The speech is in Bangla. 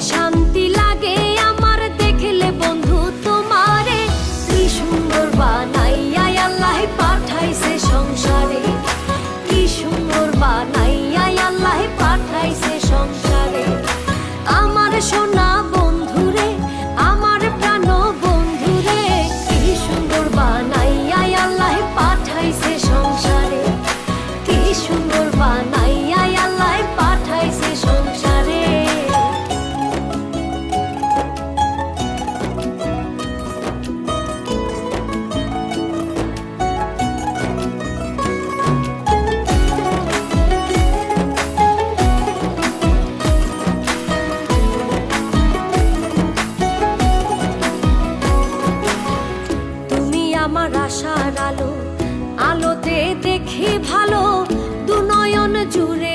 শান্তি লাগে আমার দেখলে বন্ধু তোমারে। কি সুন্দর বানাইয়া আল্লাহ পাঠাইছে সংসারে। আমার আশার আলো আলোতে দেখি ভালো দুনয়ন জুড়ে